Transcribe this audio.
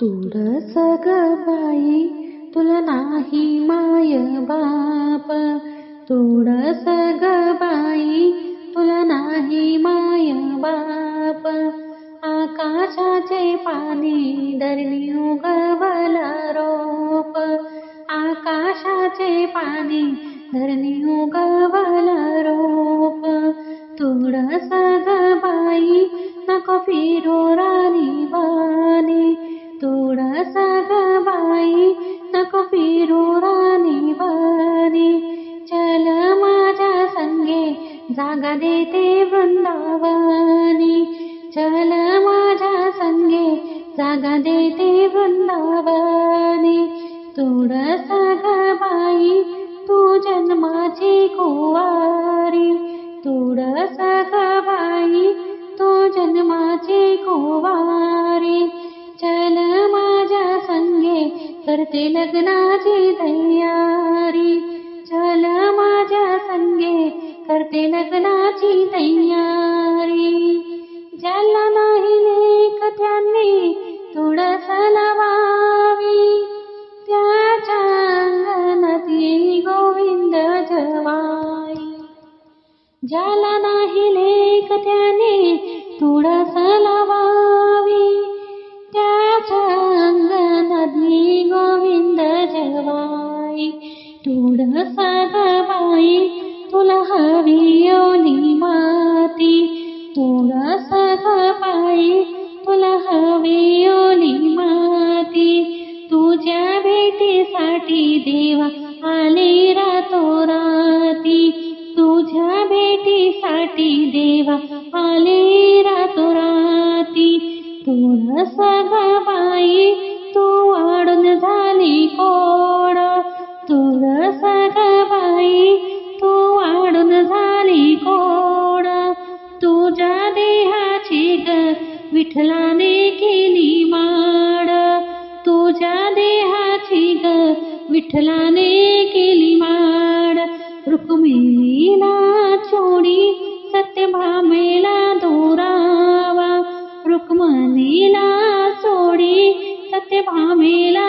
तुळस ग बाई तुला नाही माय बाप. तुळस ग बाई तुला नाही माय बाप. आकाशाचे पाणी धरणी उगवला रोप. आकाशाचे पाणी धरणी उगवला रोप. तुळस जागा देते वृंदावनी. चल माझ्या संगे जागा देते वृंदावनी. तुडस ग बाई तू जन्माची कुवारी. तुडस ग बाई तू जन्माची कुवारी. चल माझ्या संगे करते लग्नाची तयारी. करते लग्नाची तयारी. ज्याला नाही लेख त्यांनी तुडस लावावी. त्याच्या अंगणाती गोविंद जवाई. ज्याला नाही लेख त्याने तुळस लावावी. त्याच्या अंगणातली गोविंद जवाई. तुळस तुला हवी ओली माती तुळस बाई तुला हवी ओली माती. तुझ्या भेटीसाठी देवा आले रातो राती. तुझ्या भेटीसाठी देवा आले रातो राती. तुला सदा विठ्ठलाने केली माड तुझ्या देहाची ग विठ्ठलाने केली माड रुक्मिणीला चोडी सत्यभामेला दोरावा. रुक्मिणीला चोडी सत्यभामेला